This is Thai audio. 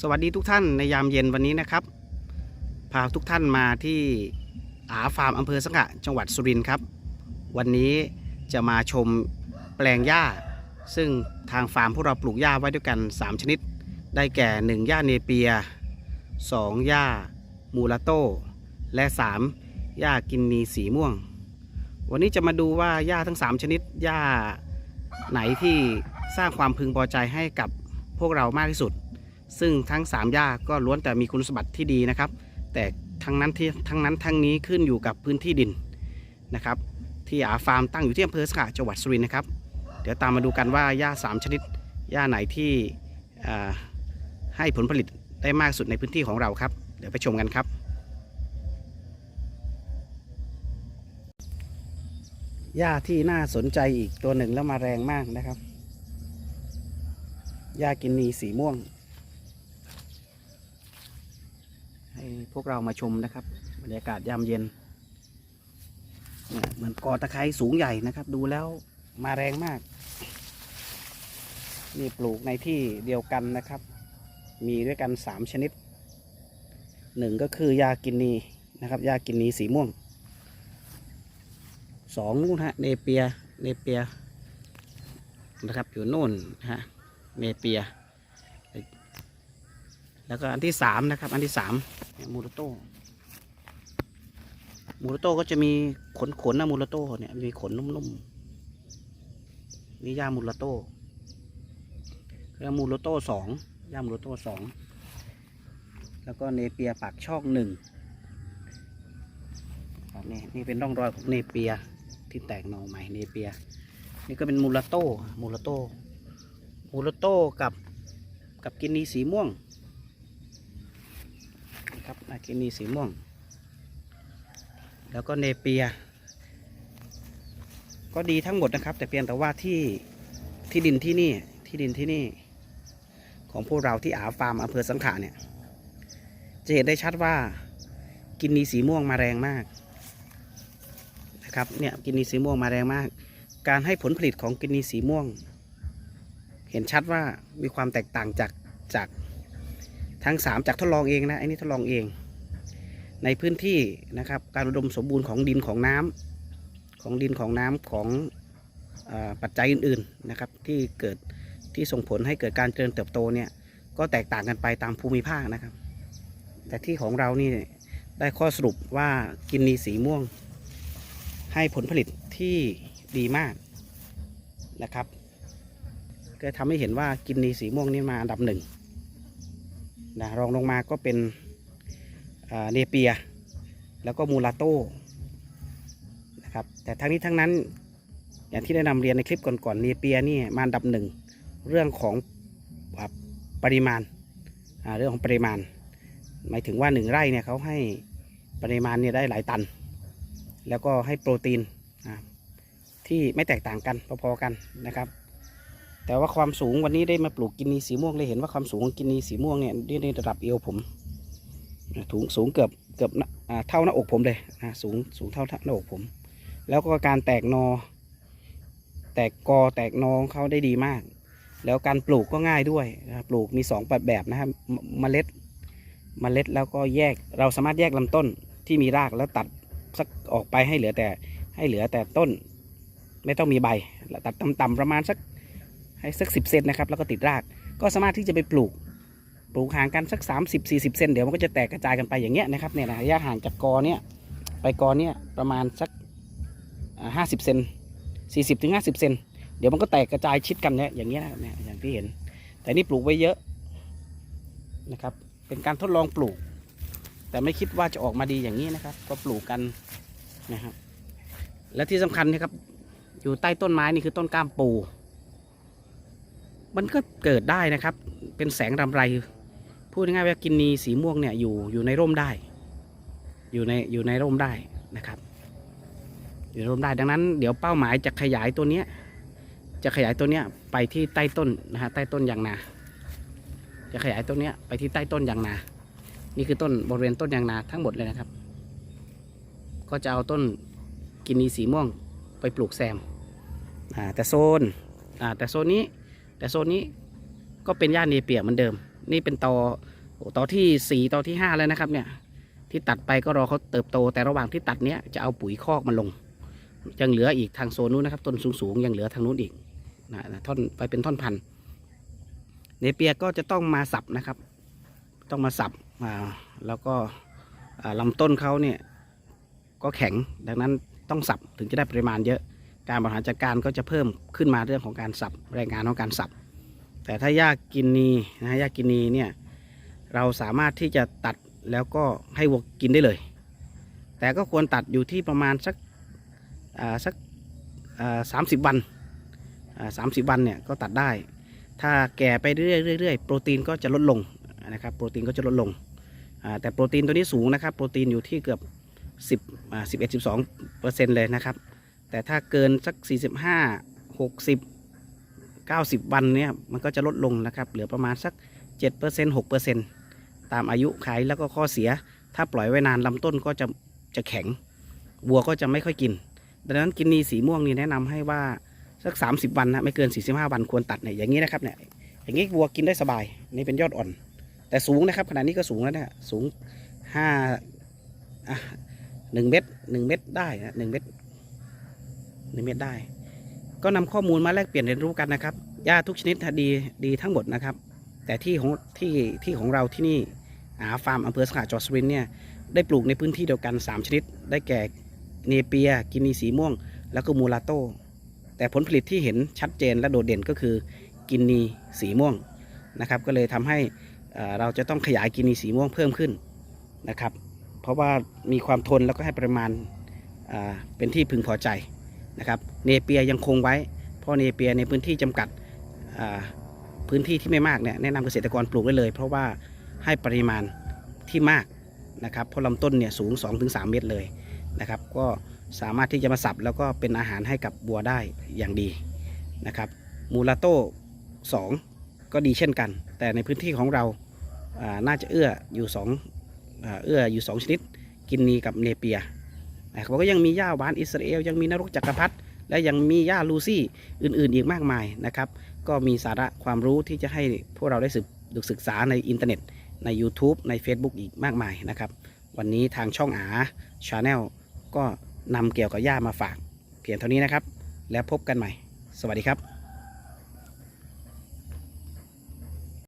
สวัสดีทุกท่านในยามเย็นวันนี้นะครับ พาทุกท่านมาที่อาฟาร์มอำเภอสังขะจังหวัดสุรินทร์ครับ วันนี้จะมาชมแปลงหญ้า ซึ่งทางฟาร์มพวกเราปลูกหญ้าไว้ด้วยกัน 3 ชนิด ได้แก่ 1 หญ้าเนเปีย 2 หญ้ามูลาโต้และ 3 หญ้ากินนีสีม่วง วันนี้จะมาดูว่าหญ้าทั้ง 3 ชนิดหญ้าไหนที่สร้างความพึงพอใจให้กับพวกเรามากที่สุด ซึ่งทั้ง 3 หญ้าก็ล้วนแต่มีคุณสมบัติที่ดีนะครับ แต่ทั้งนั้นที่ทั้งนั้นทั้งนี้ขึ้นอยู่กับพื้นที่ดินนะครับ ที่อาฟาร์มตั้งอยู่ที่อำเภอสกะจังหวัดสุรินทร์นะครับ เดี๋ยวตามมาดูกันว่าหญ้า 3 ชนิดหญ้าไหนที่ให้ผลผลิตได้มากสุดในพื้นที่ของเราครับ เดี๋ยวไปชมกันครับหญ้าที่น่าสนใจอีกตัวหนึ่งแล้วมาแรงมากนะครับหญ้ากินนีสีม่วง ให้พวกเรามาชมนะครับบรรยากาศยามเย็นเหมือนกอตะไคร้สูงใหญ่นะครับ ดูแล้วมาแรงมาก นี่ปลูกในที่เดียวกันนะครับ มีด้วยกันสามชนิดหนึ่งก็คือยากินนีนะครับ ยากินนีสีม่วงสองนู่นฮะเนเปียเนเปียนะครับอยู่นู่นฮะเนเปีย แล้วก็อันที่สามนะครับ อันที่สามมูรโต้มูรโต้ก็จะมีขนขนนะมูรโต้เนี่ยมีขนนุ่มๆนี่ย่ามูรโตคือมูรโตสองย่ามูรโตสองแล้วก็เนเปียปากช่องหนึ่งนี่นี่เป็นร่องรอยของเนเปียที่แตกหน่อใหม่เนเปีย นี่ก็เป็นมูลาโต้มูลาโต้มูลาโต้กับกับกินนีสีม่วง อากินีสีม่วง แล้วก็เนเปีย ก็ดีทั้งหมดนะครับ แต่เพียงแต่ว่าที่ที่ดินที่นี่ที่ดินที่นี่ของพวกเราที่อาฟาร์มอำเภอสังขะเนี่ย จะเห็นได้ชัดว่ากินนีสีม่วงมาแรงมากนะครับเนี่ยกินนีสีม่วงมาแรงมาก การให้ผลผลิตของกินนีสีม่วง เห็นชัดว่ามีความแตกต่างจากจากทั้ง 3 จากทดลองเองนะไอ้นี่ทดลองเอง ในพื้นที่นะครับ การอุดมสมบูรณ์ของดินของน้ำของดินของน้ำของอปัจจัยอื่นๆนะครับ ที่เกิดที่ส่งผลให้เกิดการเจริญเติบโตเนี่ยก็แตกต่างกันไปตามภูมิภาคนะครับ แต่ที่ของเรานี่ได้ข้อสรุปว่ากินนีสีม่วง ให้ผลผลิตที่ดีมากนะครับ ก็ทำให้เห็นว่ากินนีสีม่วงนี่มาอันดับหนึ่งนะรองลงมาก็เป็น เนเปีย แล้วก็มูลาโต้นะครับแต่ทั้งนี้ทั้งนั้นอย่างที่ได้นำเรียนในคลิปก่อนๆเนเปียนี่มาอันดับหนึ่งเรื่องของปริมาณเรื่องของปริมาณ หมายถึงว่าหนึ่งไร่เนี่ยเขาให้ปริมาณเนี่ยได้หลายตัน แล้วก็ให้โปรตีนที่ไม่แตกต่างกันพอๆกันนะครับ แต่ว่าความสูงวันนี้ได้มาปลูกกินนีสีม่วงเลยเห็นว่าความสูงของกินนีสีม่วงเนี่ยในระดับเอวผม ถุงสูงเกือบเกือบเท่าหน้าอกผมเลยนะสูงสูงเท่าหน้าอกผม แล้วก็การแตกนอ แตกกอแตกนอของเขาได้ดีมาก แล้วการปลูกก็ง่ายด้วยนะปลูกมีสองแบบแบบนะครับเมล็ดเมล็ดแล้วก็แยกเราสามารถแยกลำต้นที่มีรากแล้วตัดสักออกไปให้เหลือแต่ให้เหลือแต่ต้น ไม่ต้องมีใบตัดต่ำๆประมาณสักให้สักสิบเซนนะครับแล้วก็ติดรากก็สามารถที่จะไปปลูก ปลูกห่างกันสัก 30 40 เซนเดี๋ยวมันก็จะแตกกระจายกันไปอย่างเงี้ยนะครับเนี่ยนะระยะห่างจากกอเนี่ยไปกอเนี่ยประมาณสักห้าสิบเซนสี่สิบถึงห้าสิบเซนเดี๋ยวมันก็แตกกระจายชิดกันเนี่ยอย่างเงี้ยนะครับเนี่ยอย่างที่เห็น แต่นี่ปลูกไว้เยอะนะครับเป็นการทดลองปลูก แต่ไม่คิดว่าจะออกมาดีอย่างนี้นะครับ ก็ปลูกกันนะครับและที่สำคัญนะครับอยู่ใต้ต้นไม้นี่คือต้นกล้ามปู มันก็เกิดได้นะครับ เป็นแสงรำไร พูดง่ายๆว่ากินนีสีม่วงเนี่ยอยู่อยู่ในร่มได้ อยู่ในอยู่ในร่มได้นะครับ อยู่ในร่มได้ดังนั้น เดี๋ยวเป้าหมายจะขยายตัวเนี้ยจะขยายตัวเนี้ยไปที่ใต้ต้นนะฮะใต้ต้นยางนา จะขยายตัวเนี้ยไปที่ใต้ต้นยางนา นี่คือต้นบริเวณต้นยางนาทั้งหมดเลยนะครับ ก็จะเอาต้นกินนีสีม่วงไปปลูกแซมแต่โซนแต่โซนนี้แต่โซนนี้ก็เป็นหญ้าเนเปียเหมือนเดิม นี่เป็นตอตอที่สี่ตอที่ห้าแล้วนะครับ เนี่ย ที่ตัดไปก็รอเขาเติบโต แต่ระหว่างที่ตัดเนี้ยจะเอาปุ๋ยคอกมาลง ยังเหลืออีกทางโซนนู้นนะครับ ต้นสูงๆยังเหลือทางนู้นอีกนะท่อนไปเป็นท่อนพันธุ์เนเปียก็จะต้องมาสับนะครับ ต้องมาสับอ่าแล้วก็อ่าลำต้นเขาเนี่ยก็แข็งดังนั้นต้องสับถึงจะได้ปริมาณเยอะการบริหารจัดการก็จะเพิ่มขึ้นมาเรื่องของการสับแรงงานของการสับ แต่ถ้าหญ้ากินนีนะฮะหญ้ากินนีเนี่ยเราสามารถที่จะตัดแล้วก็ให้วัวกินได้เลย แต่ก็ควรตัดอยู่ที่ประมาณสักอ่าสักสามสิบวันสามสิบวันเนี่ยก็ตัดได้ ถ้าแก่ไปเรื่อยๆืโปรตีนก็จะลดลงนะครับโปรตีนก็จะลดลง แต่โปรตีนตัวนี้สูงนะครับโปรตีนอยู่ที่เกือบ10อ่า11 12เปอร์เซ็นต์เลยนะครับ แต่ถ้าเกินสัก 45 60 90 วันเนี่ยมันก็จะลดลงนะครับ เหลือประมาณสัก 7% 6%ตามอายุไขแล้วก็ข้อเสีย ถ้าปล่อยไว้นานลำต้นก็จะจะแข็งวัวก็จะไม่ค่อยกิน ดังนั้นกินนีสีม่วงนี่แนะนำให้ว่าสัก 30 วันนะไม่เกิน 45 วันควรตัดเนี่ยอย่างนี้นะครับเนี่ยอย่างนี้วัวกินได้สบายนี่เป็นยอดอ่อน แต่สูงนะครับขนาดนี้ก็สูงแล้วเนี่ยสูงห้าหนึ่งเมตรหนึ่งเมตรได้นะหนึ่งเมตรหนึ่งเมตรได้ ก็นำข้อมูลมาแลกเปลี่ยนเรียนรู้กันนะครับหญ้าทุกชนิดดีดีทั้งหมดนะครับ แต่ที่ของที่ที่ของเราที่นี่อาฟาร์มอำเภอสขาจอสวินเนี่ยได้ปลูกในพื้นที่เดียวกัน 3 ชนิด ได้แก่เนเปีย กินีสีม่วง แล้วก็มูลาโต้แต่ผลผลิตที่เห็นชัดเจนและโดดเด่นก็คือกินีสีม่วงนะครับ ก็เลยทำให้เอ่อเราจะต้องขยายกินีสีม่วงเพิ่มขึ้นนะครับ เพราะว่ามีความทนแล้วก็ให้ปริมาณอ่าเป็นที่พึงพอใจ นะครับเนเปียยังคงไว้ เพราะเนเปียในพื้นที่จำกัดพื้นที่ที่ไม่มากเนี่ยแนะนำเกษตรกรปลูกได้เลย เพราะว่าให้ปริมาณที่มากนะครับเพราะลำต้นเนี่ยสูง 2-3 เมตรเลยนะครับ ก็สามารถที่จะมาสับแล้วก็เป็นอาหารให้กับบัวได้อย่างดีนะครับมูลาโต้2ก็ดีเช่นกัน แต่ในพื้นที่ของเราน่าจะเอื้ออยู่2อ่าเอื้ออยู่ 2 ชนิด กินนีกับเนเปีย เขาก็ยังมีย่าหวานอิสราเอล ยังมีนรกจักรพรรดิและยังมีย่าลูซี่อื่นๆ อีกมากมายนะครับ ก็มีสาระความรู้ที่จะให้พวกเราได้ศึกศึกษาในอินเทอร์เน็ต ใน YouTube ใน Facebook อีกมากมายนะครับ วันนี้ทางช่องอาชาแนลก็นำเกี่ยวกับย่ามาฝาก เพียงเท่านี้นะครับ แล้วพบกันใหม่ สวัสดีครับ